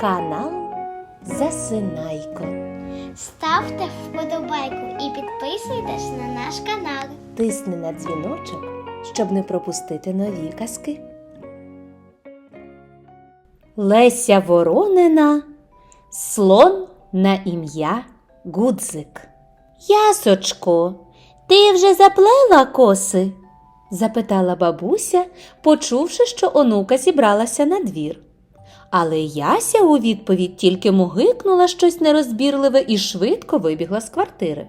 Канал Засинайко. Ставте вподобайку і підписуйтесь на наш канал. Тисни на дзвіночок, щоб не пропустити нові казки. Леся Воронина Слон на ім'я Гудзик. Ясочко, ти вже заплела коси? запитала бабуся, почувши, що онука зібралася на двір. Але Яся у відповідь тільки мугикнула щось нерозбірливе і швидко вибігла з квартири.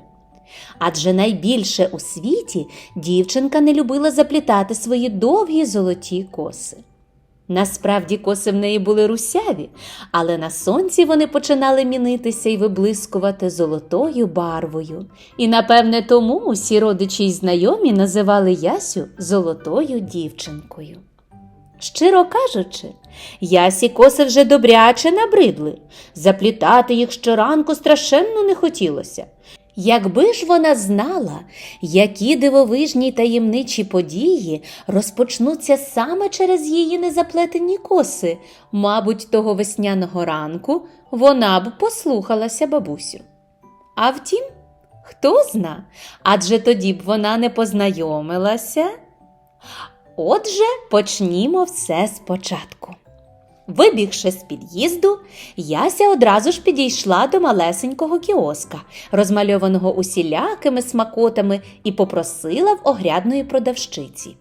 Адже найбільше у світі дівчинка не любила заплітати свої довгі золоті коси. Насправді коси в неї були русяві, але на сонці вони починали мінитися і виблискувати золотою барвою. І, напевне, тому усі родичі й знайомі називали Ясю золотою дівчинкою. Щиро кажучи, Ясі коси вже добряче набридли. Заплітати їх щоранку страшенно не хотілося. Якби ж вона знала, які дивовижні таємничі події розпочнуться саме через її незаплетені коси, мабуть, того весняного ранку вона б послухалася бабусю. А втім, хто зна, адже тоді б вона не познайомилася. Отже, почнімо все спочатку. Вибігши з під'їзду, Яся одразу ж підійшла до малесенького кіоска, розмальованого усілякими смакотами, і попросила в огрядної продавщиці.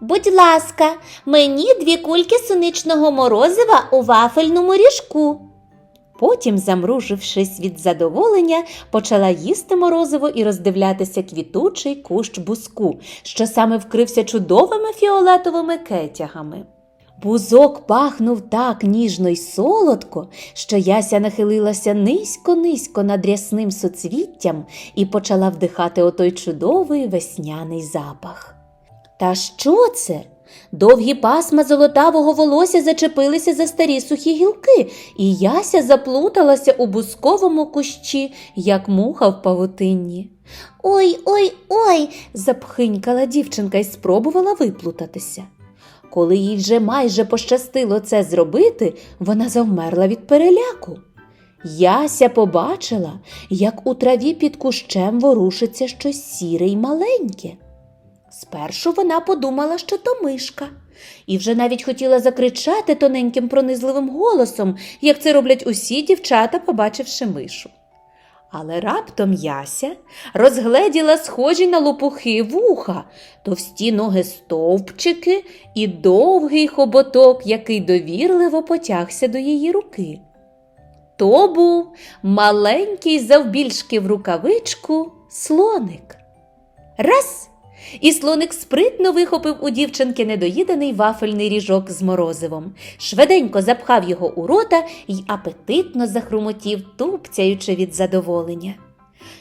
Будь ласка, мені дві кульки суничного морозива у вафельному ріжку. Потім, замружившись від задоволення, почала їсти морозиво і роздивлятися квітучий кущ буску, що саме вкрився чудовими фіолетовими кетягами. Бузок пахнув так ніжно й солодко, що Яся нахилилася низько-низько над рясним соцвіттям і почала вдихати отой чудовий весняний запах. Та що це? Довгі пасма золотавого волосся зачепилися за старі сухі гілки, і Яся заплуталася у бусковому кущі, як муха в павутинні. Ой, ой, ой, запхинькала дівчинка і спробувала виплутатися. Коли їй вже майже пощастило це зробити, вона завмерла від переляку. Яся побачила, як у траві під кущем ворушиться щось сіре й маленьке. Спершу вона подумала, що то мишка, і вже навіть хотіла закричати тоненьким пронизливим голосом, як це роблять усі дівчата, побачивши мишу. Але раптом Яся розгледіла схожі на лопухи вуха, товсті ноги стовпчики і довгий хоботок, який довірливо потягся до її руки. То був маленький завбільшки в рукавичку слоник. Раз! І слоник спритно вихопив у дівчинки недоїданий вафельний ріжок з морозивом, швиденько запхав його у рота й апетитно захрумотів, тупцяючи від задоволення.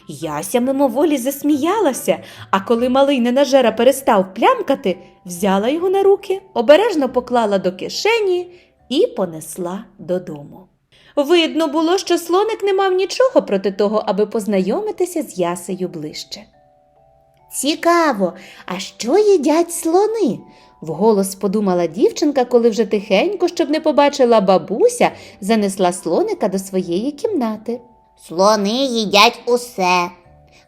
Яся мимоволі засміялася, а коли малий ненажера перестав плямкати, взяла його на руки, обережно поклала до кишені і понесла додому. Видно було, що слоник не мав нічого проти того, аби познайомитися з ясею ближче. Цікаво, а що їдять слони? вголос подумала дівчинка, коли вже тихенько, щоб не побачила бабуся, занесла слоника до своєї кімнати. Слони їдять усе.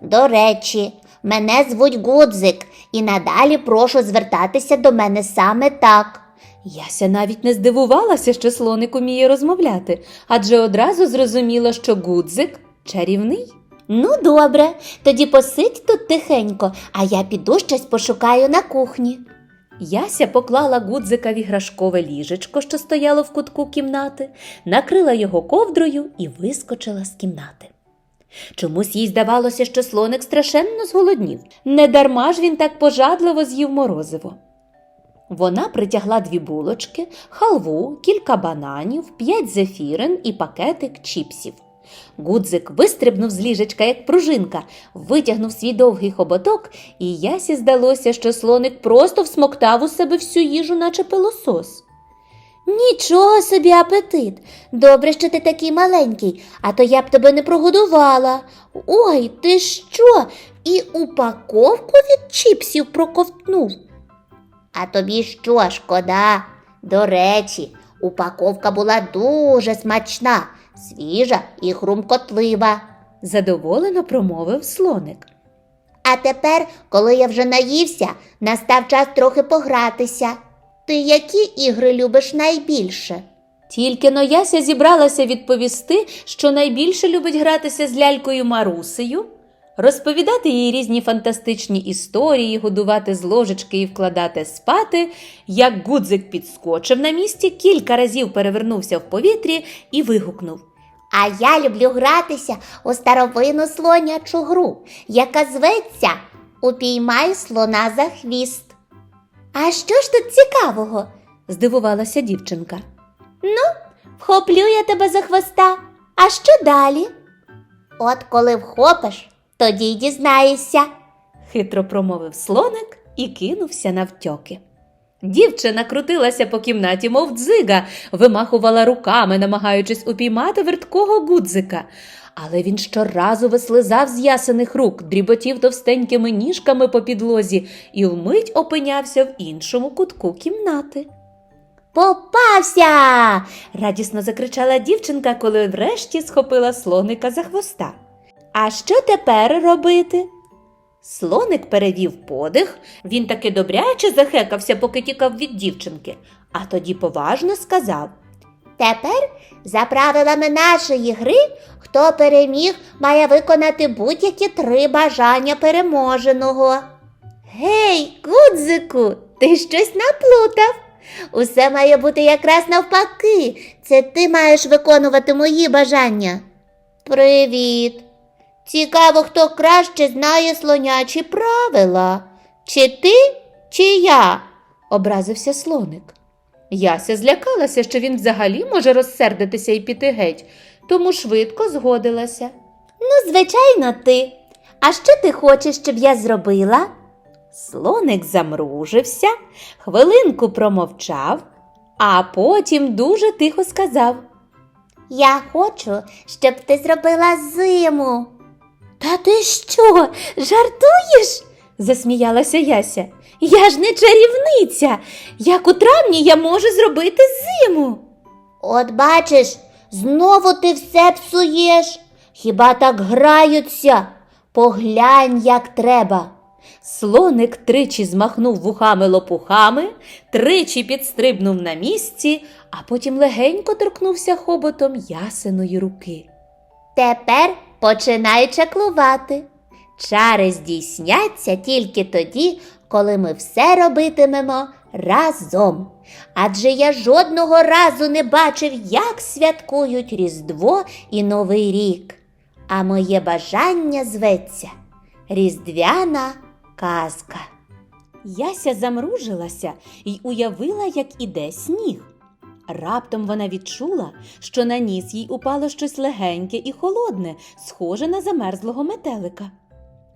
До речі, мене звуть Гудзик, і надалі прошу звертатися до мене саме так. Яся навіть не здивувалася, що слоник уміє розмовляти, адже одразу зрозуміла, що гудзик чарівний. Ну, добре, тоді посидь тут тихенько, а я піду щось пошукаю на кухні. Яся поклала гудзика в іграшкове ліжечко, що стояло в кутку кімнати, накрила його ковдрою і вискочила з кімнати. Чомусь їй здавалося, що слоник страшенно зголоднів. Недарма ж він так пожадливо з'їв морозиво. Вона притягла дві булочки, халву, кілька бананів, п'ять зефірин і пакетик чіпсів. Гудзик вистрибнув з ліжечка, як пружинка, витягнув свій довгий хоботок, і Ясі здалося, що слоник просто всмоктав у себе всю їжу, наче пилосос. Нічого собі апетит. Добре, що ти такий маленький, а то я б тебе не прогодувала. Ой, ти що? І упаковку від чіпсів проковтнув. А тобі що, шкода? До речі, Упаковка була дуже смачна, свіжа і хрумкотлива. задоволено промовив слоник. А тепер, коли я вже наївся, настав час трохи погратися. Ти які ігри любиш найбільше? Тільки но Яся зібралася відповісти, що найбільше любить гратися з лялькою Марусею, розповідати їй різні фантастичні історії, годувати з ложечки і вкладати спати, як гудзик підскочив на місці, кілька разів перевернувся в повітрі і вигукнув. А я люблю гратися у старовинну слонячу гру, яка зветься Упіймай слона за хвіст. А що ж тут цікавого? Здивувалася дівчинка. Ну, Вхоплю я тебе за хвоста. А що далі? От коли вхопиш, тоді й дізнаєшся. хитро промовив слоник і кинувся навтьоки. Дівчина крутилася по кімнаті, мов дзига, вимахувала руками, намагаючись упіймати верткого гудзика. Але він щоразу вислизав з ясених рук, дріботів товстенькими ніжками по підлозі і вмить опинявся в іншому кутку кімнати. Попався! Радісно закричала дівчинка, коли врешті схопила слоника за хвоста. А що тепер робити? Слоник перевів подих, він таки добряче захекався, поки тікав від дівчинки, а тоді поважно сказав: Тепер, за правилами нашої гри, хто переміг, має виконати будь-які три бажання переможеного. Гей, Гудзику, ти щось наплутав. Усе має бути якраз навпаки. Це ти маєш виконувати мої бажання. Привіт. Цікаво, хто краще знає слонячі правила. Чи ти, чи я? образився слоник. Яся злякалася, що він взагалі може розсердитися і піти геть, тому швидко згодилася. Ну, звичайно, ти. А що ти хочеш, щоб я зробила? Слоник замружився, хвилинку промовчав, а потім дуже тихо сказав. Я хочу, щоб ти зробила зиму. Та ти що, жартуєш? засміялася Яся. Я ж не чарівниця. Як у травні я можу зробити зиму. От бачиш, знову ти все псуєш. Хіба так граються? Поглянь, як треба. Слоник тричі змахнув вухами лопухами, тричі підстрибнув на місці, а потім легенько торкнувся хоботом ясеної руки. Тепер починай чаклувати. Чари здійсняться тільки тоді, коли ми все робитимемо разом. Адже я жодного разу не бачив, як святкують Різдво і Новий рік. А моє бажання зветься Різдвяна казка. Яся замружилася й уявила, як іде сніг. Раптом вона відчула, що на ніс їй упало щось легеньке і холодне, схоже на замерзлого метелика.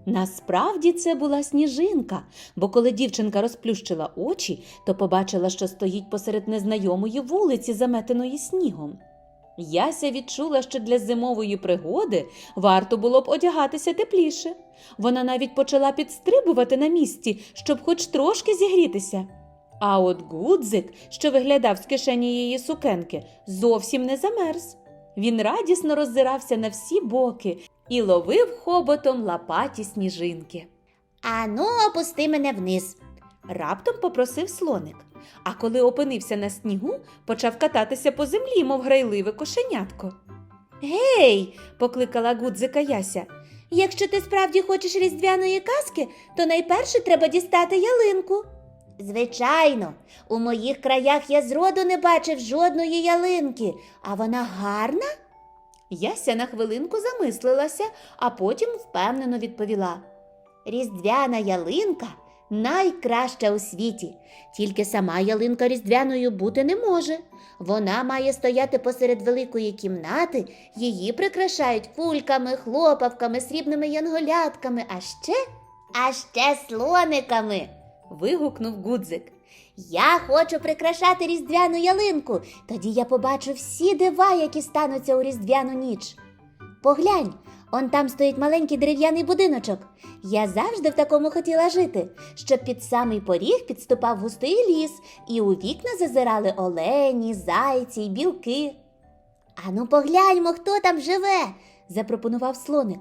Насправді це була сніжинка, бо коли дівчинка розплющила очі, то побачила, що стоїть посеред незнайомої вулиці, заметеної снігом. Яся відчула, що для зимової пригоди варто було б одягатися тепліше. Вона навіть почала підстрибувати на місці, щоб хоч трошки зігрітися. А от гудзик, що виглядав з кишені її сукенки, зовсім не замерз. Він радісно роззирався на всі боки і ловив хоботом лапаті сніжинки. Ану, опусти мене вниз. Раптом попросив слоник. А коли опинився на снігу, почав кататися по землі, мов грайливе кошенятко. Гей, покликала гудзика Яся. Якщо ти справді хочеш різдвяної казки, то найперше треба дістати ялинку. Звичайно, у моїх краях я зроду не бачив жодної ялинки, а вона гарна. Яся на хвилинку замислилася, а потім впевнено відповіла. Різдвяна ялинка найкраща у світі. Тільки сама ялинка різдвяною бути не може. Вона має стояти посеред великої кімнати, її прикрашають кульками, хлопавками, срібними янголятками, а ще, а ще слониками. Вигукнув гудзик. Я хочу прикрашати різдвяну ялинку. Тоді я побачу всі дива, які стануться у різдвяну ніч. Поглянь, Он там стоїть маленький дерев'яний будиночок. Я завжди в такому хотіла жити, щоб під самий поріг підступав густий ліс, і у вікна зазирали олені, зайці й білки. Ану, погляньмо, хто там живе, запропонував слоник.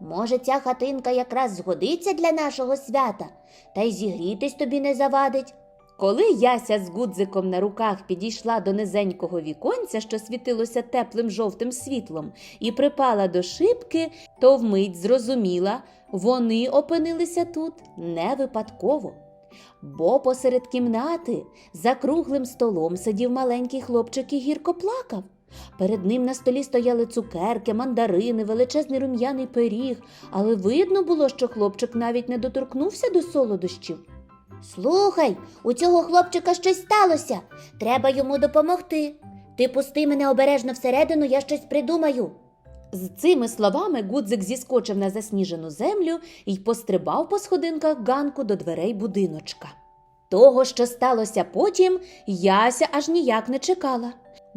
Може, ця хатинка якраз згодиться для нашого свята, та й зігрітись тобі не завадить. Коли Яся з гудзиком на руках підійшла до низенького віконця, що світилося теплим жовтим світлом, і припала до шибки, то вмить зрозуміла, вони опинилися тут не випадково. Бо посеред кімнати за круглим столом сидів маленький хлопчик і гірко плакав. Перед ним на столі стояли цукерки, мандарини, величезний рум'яний пиріг, але видно було, що хлопчик навіть не доторкнувся до солодощів. Слухай, у цього хлопчика щось сталося. Треба йому допомогти. Ти пусти мене обережно всередину, я щось придумаю. З цими словами Гудзик зіскочив на засніжену землю і пострибав по сходинках ганку до дверей будиночка. Того, що сталося потім, Яся аж ніяк не чекала,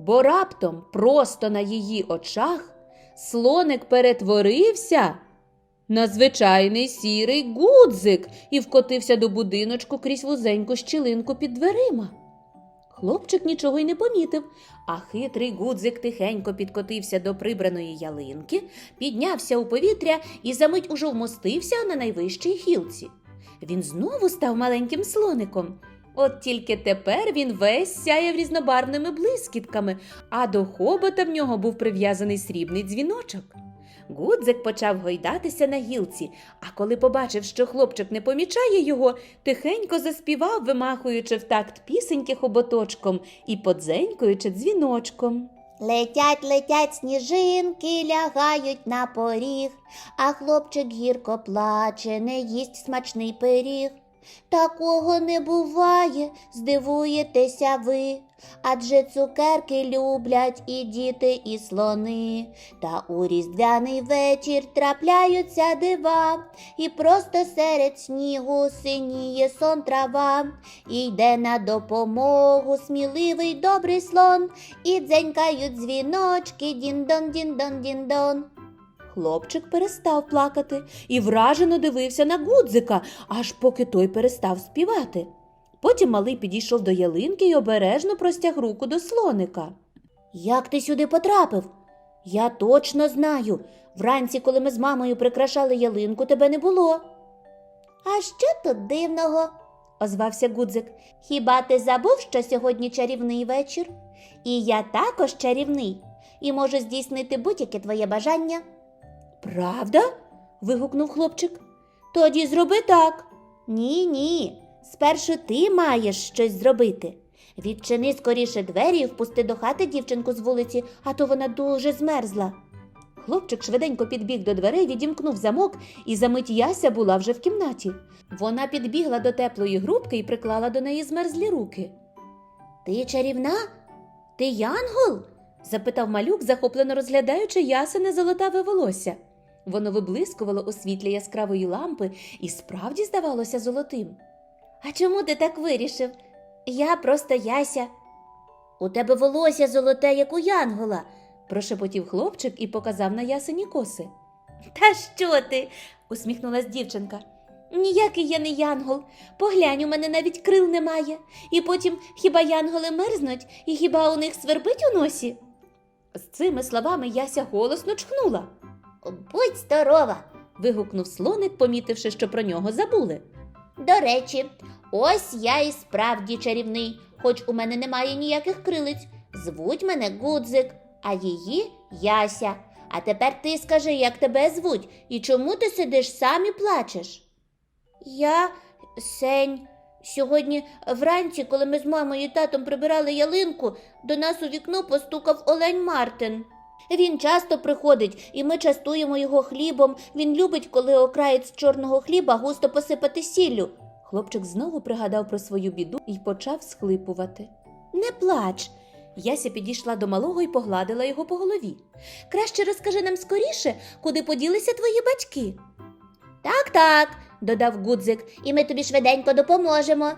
бо раптом, просто на її очах, слоник перетворився на звичайний сірий гудзик і вкотився до будиночку крізь вузеньку щілинку під дверима. Хлопчик нічого й не помітив, а хитрий гудзик тихенько підкотився до прибраної ялинки, піднявся у повітря і за мить уже вмостився на найвищій гілці. Він знову став маленьким слоником. От тільки тепер він весь сяяв різнобарвними блискітками, а до хобота в нього був прив'язаний срібний дзвіночок. Гудзик почав гойдатися на гілці, а коли побачив, що хлопчик не помічає його, тихенько заспівав, вимахуючи в такт пісеньки хоботочком і подзенькуючи дзвіночком. Летять, летять сніжинки, лягають на поріг, а хлопчик гірко плаче, не їсть смачний пиріг. Такого не буває, здивуєтеся ви, адже цукерки люблять і діти, і слони. Та у різдвяний вечір трапляються дива, і просто серед снігу синіє сон трава, і йде на допомогу сміливий добрий слон, і дзенькають дзвіночки, дін-дон, дін-дон, дін-дон. Хлопчик перестав плакати і вражено дивився на гудзика, аж поки той перестав співати. Потім малий підійшов до ялинки і обережно простяг руку до слоника. Як ти сюди потрапив? Я точно знаю. Вранці, коли ми з мамою прикрашали ялинку, тебе не було. А що тут дивного? Озвався гудзик. Хіба ти забув, що сьогодні чарівний вечір? І я також чарівний, і можу здійснити будь-яке твоє бажання. Правда? вигукнув хлопчик. Тоді зроби так. Ні, ні. Спершу ти маєш щось зробити. Відчини скоріше двері і впусти до хати дівчинку з вулиці, а то вона дуже змерзла. Хлопчик швиденько підбіг до дверей, відімкнув замок, і за мить Яся була вже в кімнаті. Вона підбігла до теплої грубки і приклала до неї змерзлі руки. Ти чарівна? Ти янгол? запитав малюк, захоплено розглядаючи ясене золотаве волосся. Воно виблискувало у світлі яскравої лампи і справді здавалося золотим. А чому ти так вирішив? Я просто яся. У тебе волосся золоте, як у янгола. прошепотів хлопчик і показав на ясені коси. Та що ти? усміхнулась дівчинка. Ніякий я не янгол. Поглянь, у мене навіть крил немає. І потім хіба янголи мерзнуть, і хіба у них свербить у носі? З цими словами Яся голосно чхнула. Будь здорова. вигукнув слоник, помітивши, що про нього забули. До речі, ось я і справді чарівний, хоч у мене немає ніяких крилиць. Звуть мене Гудзик, а її Яся. А тепер ти скажи, як тебе звуть, і чому ти сидиш сам і плачеш? Я Сень. Сьогодні вранці, коли ми з мамою і татом прибирали ялинку, до нас у вікно постукав Олень Мартин. Він часто приходить, і ми частуємо його хлібом. Він любить, коли окраєць чорного хліба густо посипати сіллю. Хлопчик знову пригадав про свою біду і почав схлипувати. Не плач. Яся підійшла до малого і погладила його по голові. Краще розкажи нам скоріше, куди поділися твої батьки. Так, так, додав Гудзик, і ми тобі швиденько допоможемо.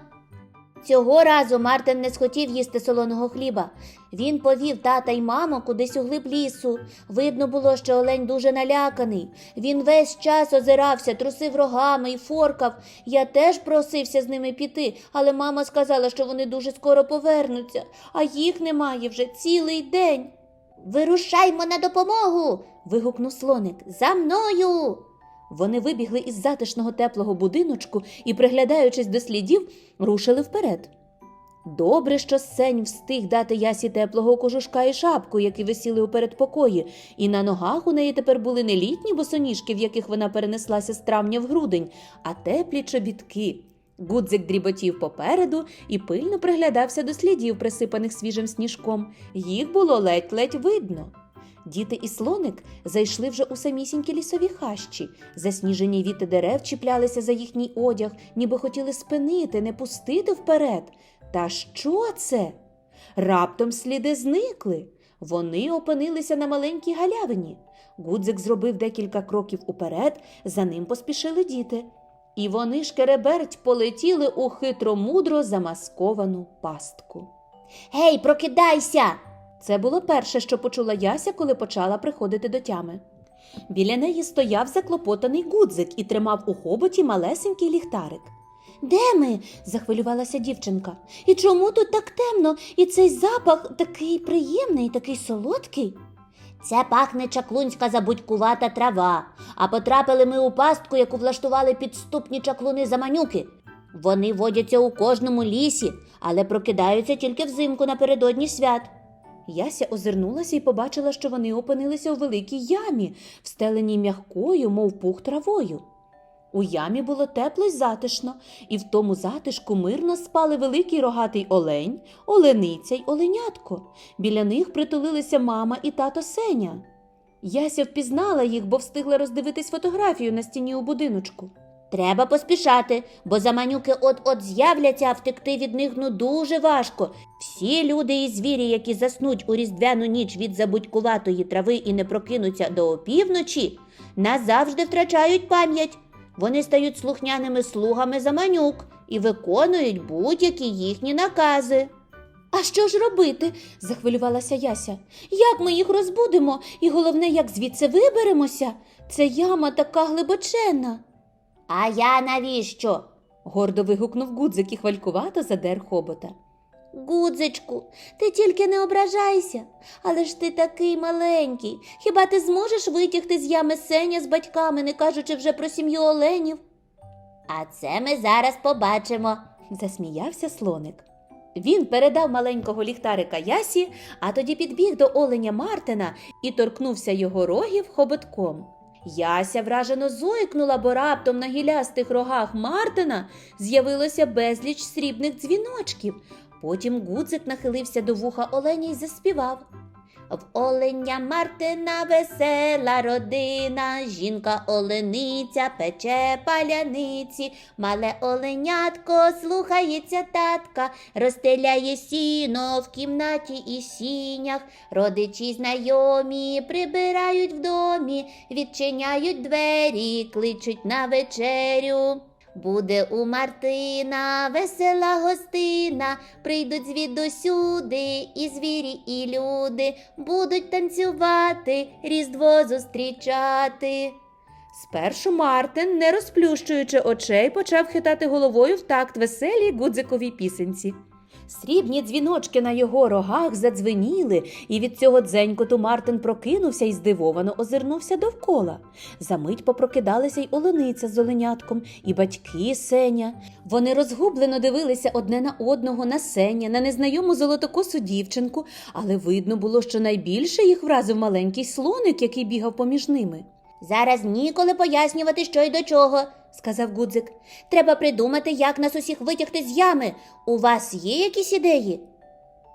Цього разу Мартин не схотів їсти солоного хліба. Він повів тата й маму кудись у глиб лісу. Видно було, що олень дуже наляканий. Він весь час озирався, трусив рогами і форкав. Я теж просився з ними піти, але мама сказала, що вони дуже скоро повернуться, а їх немає вже цілий день. Вирушаймо на допомогу. вигукнув слоник. За мною. Вони вибігли із затишного теплого будиночку і, приглядаючись до слідів, рушили вперед. Добре, що сень встиг дати ясі теплого кожушка і шапку, які висіли у передпокої, і на ногах у неї тепер були не літні босоніжки, в яких вона перенеслася з травня в грудень, а теплі чобітки. Гудзик дріботів попереду і пильно приглядався до слідів, присипаних свіжим сніжком. Їх було ледь-ледь видно. Діти і слоник зайшли вже у самісінькі лісові хащі. Засніжені віти дерев чіплялися за їхній одяг, ніби хотіли спинити, не пустити вперед. Та що це? Раптом сліди зникли. Вони опинилися на маленькій галявині. Гудзик зробив декілька кроків уперед, за ним поспішили діти. І вони шкереберть полетіли у хитромудро замасковану пастку. Гей, прокидайся! Це було перше, що почула Яся, коли почала приходити до тями. Біля неї стояв заклопотаний гудзик і тримав у хоботі малесенький ліхтарик. Де ми? захвилювалася дівчинка. І чому тут так темно? І цей запах такий приємний, такий солодкий. Це пахне чаклунська забудькувата трава, а потрапили ми у пастку, яку влаштували підступні чаклуни заманюки. Вони водяться у кожному лісі, але прокидаються тільки взимку напередодні свят. Яся озирнулася і побачила, що вони опинилися у великій ямі, встеленій м'якою, мов пух травою. У ямі було тепло й затишно, і в тому затишку мирно спали великий рогатий олень, олениця й оленятко. Біля них притулилися мама і тато Сеня. Яся впізнала їх, бо встигла роздивитись фотографію на стіні у будиночку. Треба поспішати, бо заманюки от-от з'являться, а втекти від них ну дуже важко. Всі люди і звірі, які заснуть у різдвяну ніч від забудькуватої трави і не прокинуться до опівночі, назавжди втрачають пам'ять. Вони стають слухняними слугами заманюк і виконують будь-які їхні накази. А що ж робити? захвилювалася Яся. Як ми їх розбудимо? І головне, як звідси виберемося? Це яма така глибоченна. А я навіщо? гордо вигукнув Гудзик і хвалькувато задер хобота. Гудзичку, ти тільки не ображайся, але ж ти такий маленький. Хіба ти зможеш витягти з ями сеня з батьками, не кажучи вже про сім'ю оленів? А це ми зараз побачимо, засміявся слоник. Він передав маленького ліхтарика Ясі, а тоді підбіг до оленя Мартина і торкнувся його рогів хоботком. Яся вражено зойкнула, бо раптом на гілястих рогах Мартина з'явилося безліч срібних дзвіночків. Потім Гудзик нахилився до вуха оленя й заспівав. В оленя Мартина весела родина, жінка олениця пече паляниці, мале оленятко слухається татка, розстеляє сіно в кімнаті і сінях, родичі знайомі прибирають в домі, відчиняють двері, кличуть на вечерю. Буде у Мартина весела гостина, прийдуть звідусюди і звірі, і люди, будуть танцювати, різдво зустрічати. Спершу Мартин, не розплющуючи очей, почав хитати головою в такт веселій гудзиковій пісенці. Срібні дзвіночки на його рогах задзвеніли, і від цього дзенькоту Мартин прокинувся і здивовано озирнувся довкола. Замить попрокидалися й олениця з оленятком, і батьки Сеня. Вони розгублено дивилися одне на одного на Сеня, на незнайому золотокосу дівчинку, але видно було, що найбільше їх вразив маленький слоник, який бігав поміж ними. Зараз ніколи пояснювати, що й до чого, сказав Гудзик. Треба придумати, як нас усіх витягти з ями. У вас є якісь ідеї?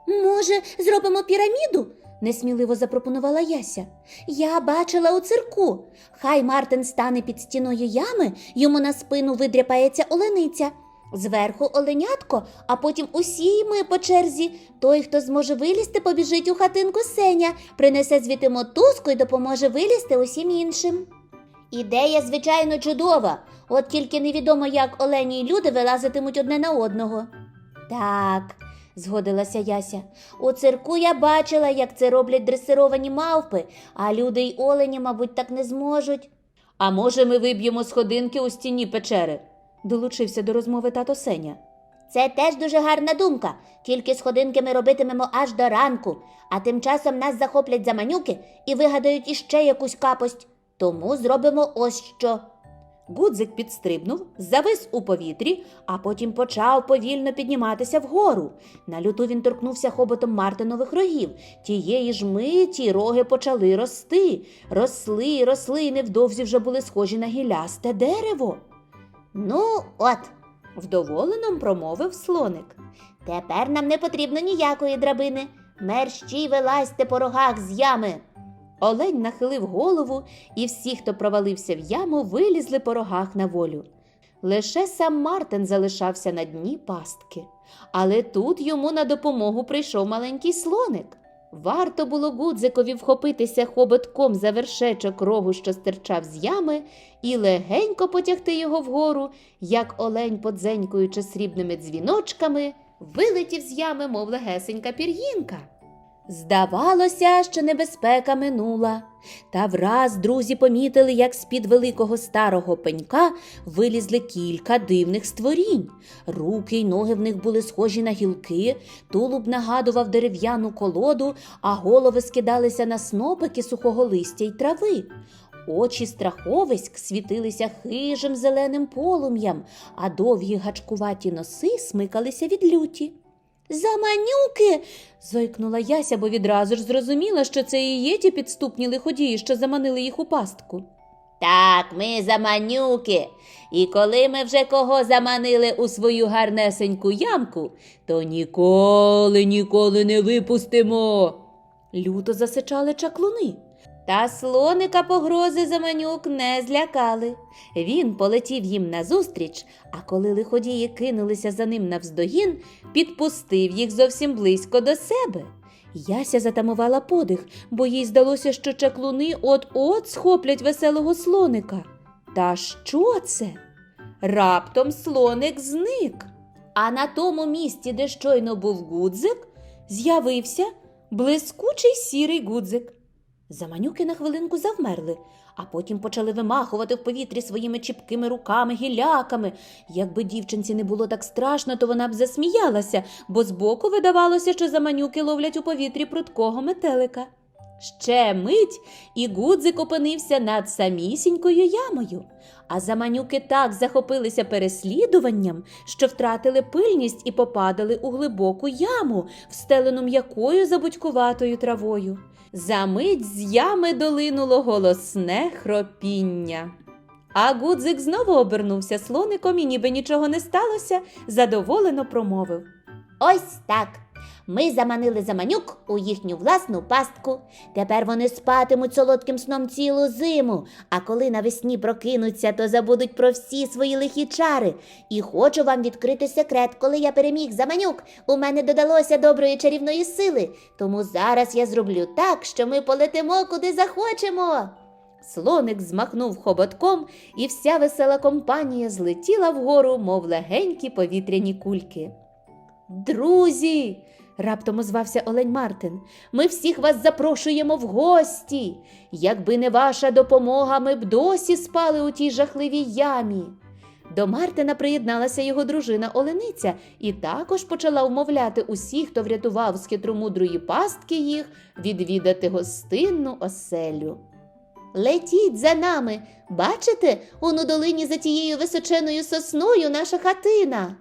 Може, зробимо піраміду? несміливо запропонувала Яся. Я бачила у цирку. Хай Мартин стане під стіною ями, йому на спину видряпається олениця. Зверху оленятко, а потім усі ми по черзі. Той, хто зможе вилізти, побіжить у хатинку сеня, принесе звідти мотузку і допоможе вилізти усім іншим. Ідея, звичайно, чудова, от тільки невідомо, як олені й люди вилазитимуть одне на одного. Так, згодилася Яся. У цирку я бачила, як це роблять дресировані мавпи, а люди й олені, мабуть, так не зможуть. А може, ми виб'ємо сходинки у стіні печери? Долучився до розмови тато Сеня. Це теж дуже гарна думка. Тільки сходинки ми робитимемо аж до ранку, а тим часом нас захоплять заманюки і вигадають іще якусь капость. Тому зробимо ось що. Гудзик підстрибнув, завис у повітрі, а потім почав повільно підніматися вгору. На люту він торкнувся хоботом Мартинових рогів. Тієї ж миті роги почали рости. Росли, росли і невдовзі вже були схожі на гілясте дерево. Ну, от, Вдоволеном промовив слоник. тепер нам не потрібно ніякої драбини. Мерщій вилазьте по рогах з ями. Олень нахилив голову, і всі, хто провалився в яму, вилізли по рогах на волю. Лише сам Мартин залишався на дні пастки. Але тут йому на допомогу прийшов маленький слоник. Варто було Гудзикові вхопитися хоботком за вершечок рогу, що стирчав з ями, і легенько потягти його вгору, як олень, подзенькуючи срібними дзвіночками, вилетів з ями, мов легесенька пір'їнка. Здавалося, що небезпека минула. Та враз друзі помітили, як з-під великого старого пенька вилізли кілька дивних створінь. Руки й ноги в них були схожі на гілки, тулуб нагадував дерев'яну колоду, а голови скидалися на снопики сухого листя й трави. Очі страховиськ світилися хижим зеленим полум'ям, а довгі гачкуваті носи смикалися від люті. Заманюки. зойкнула Яся, бо відразу ж зрозуміла, що це і є ті підступні лиходії, що заманили їх у пастку. Так, ми заманюки. І коли ми вже кого заманили у свою гарнесеньку ямку, То ніколи, ніколи не випустимо. Люто засичали чаклуни. Та слоника погрози заманюк не злякали. Він полетів їм назустріч, а коли лиходії кинулися за ним навздогін, підпустив їх зовсім близько до себе. Яся затамувала подих, бо їй здалося, що чаклуни от-от схоплять веселого слоника. Та що це? Раптом слоник зник. А на тому місці, де щойно був гудзик, з'явився блискучий сірий гудзик. Заманюки на хвилинку завмерли, а потім почали вимахувати в повітрі своїми чіпкими руками, гіляками. Якби дівчинці не було так страшно, то вона б засміялася, бо збоку видавалося, що заманюки ловлять у повітрі прудкого метелика. Ще мить, і гудзик опинився над самісінькою ямою. А заманюки так захопилися переслідуванням, що втратили пильність і попадали у глибоку яму, встелену м'якою забудькуватою травою. Замить з ями долинуло голосне хропіння. А гудзик знову обернувся слоником і ніби нічого не сталося, задоволено промовив. ось так. Ми заманили заманюк у їхню власну пастку. Тепер вони спатимуть солодким сном цілу зиму, а коли навесні прокинуться, то забудуть про всі свої лихі чари. І хочу вам відкрити секрет, коли я переміг заманюк, у мене додалося доброї чарівної сили. Тому зараз я зроблю так, що ми полетимо куди захочемо. Слоник змахнув хоботком, і вся весела компанія злетіла вгору, мов легенькі повітряні кульки. Друзі, раптом озвався Олень Мартин, ми всіх вас запрошуємо в гості. Якби не ваша допомога, ми б досі спали у тій жахливій ямі. До Мартина приєдналася його дружина Олениця і також почала вмовляти усіх, хто врятував з хитромудрої пастки їх, відвідати гостинну оселю. Летіть за нами. Бачите, он у долині за тією височеною сосною наша хатина.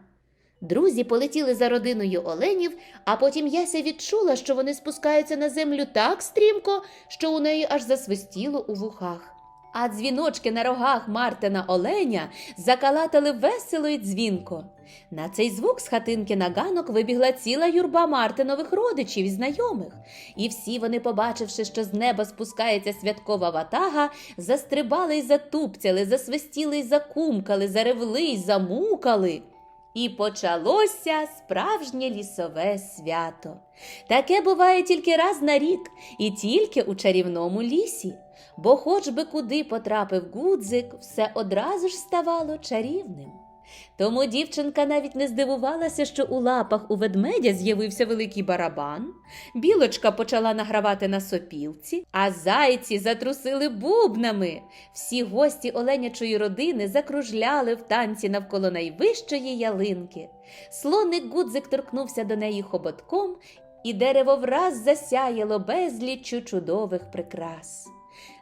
Друзі полетіли за родиною оленів, а потім Яся відчула, що вони спускаються на землю так стрімко, що у неї аж засвистіло у вухах. А дзвіночки на рогах Мартина Оленя закалатали весело й дзвінко. На цей звук з хатинки на ганок вибігла ціла юрба Мартинових родичів і знайомих. І всі вони, побачивши, що з неба спускається святкова ватага, застрибали й затупцяли, засвистіли й закумкали, заревли й замукали. І почалося справжнє лісове свято. Таке буває тільки раз на рік і тільки у чарівному лісі, бо хоч би куди потрапив гудзик, все одразу ж ставало чарівним. Тому дівчинка навіть не здивувалася, що у лапах у ведмедя з'явився великий барабан, білочка почала награвати на сопілці, а зайці затрусили бубнами. Всі гості оленячої родини закружляли в танці навколо найвищої ялинки. Слоник Гудзик торкнувся до неї хоботком, і дерево враз засяяло безліччю чудових прикрас.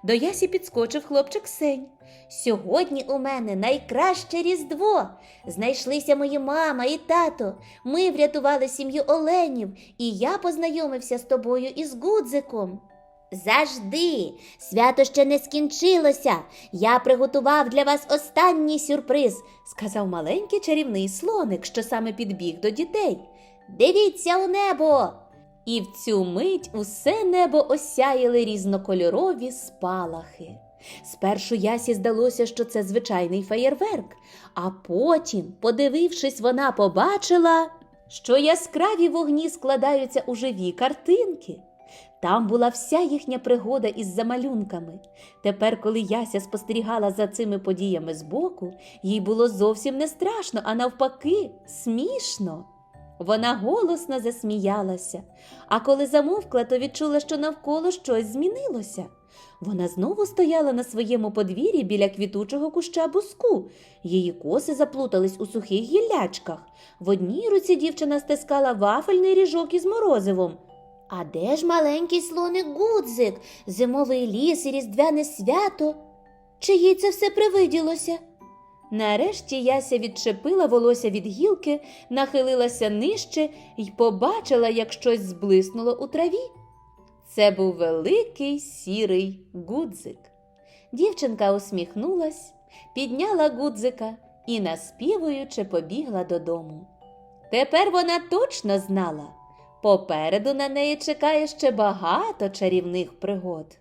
До Ясі підскочив хлопчик Сень. Сьогодні у мене найкраще Різдво. Знайшлися мої мама і тато. Ми врятували сім'ю оленів, і я познайомився з тобою із Гудзиком. Завжди, свято ще не скінчилося. Я приготував для вас останній сюрприз. сказав маленький чарівний слоник, що саме підбіг до дітей. Дивіться у небо. І в цю мить усе небо осяяли різнокольорові спалахи. Спершу Ясі здалося, що це звичайний феєрверк, а потім, подивившись, вона побачила, що яскраві вогні складаються у живі картинки. Там була вся їхня пригода із замалюнками. Тепер, коли Яся спостерігала за цими подіями збоку, їй було зовсім не страшно, а навпаки, смішно. Вона голосно засміялася, а коли замовкла, то відчула, що навколо щось змінилося. Вона знову стояла на своєму подвір'ї біля квітучого куща буску. Її коси заплутались у сухих гіллячках. В одній руці дівчина стискала вафельний ріжок із морозивом, А де ж маленький слоник Гудзик, зимовий ліс і різдвяне свято? Чи їй це все привиділося? Нарешті Яся відчепила волосся від гілки, нахилилася нижче і побачила, як щось зблиснуло у траві. Це був великий сірий гудзик. Дівчинка усміхнулась, підняла гудзика і, наспівуючи, побігла додому. Тепер вона точно знала, попереду на неї чекає ще багато чарівних пригод.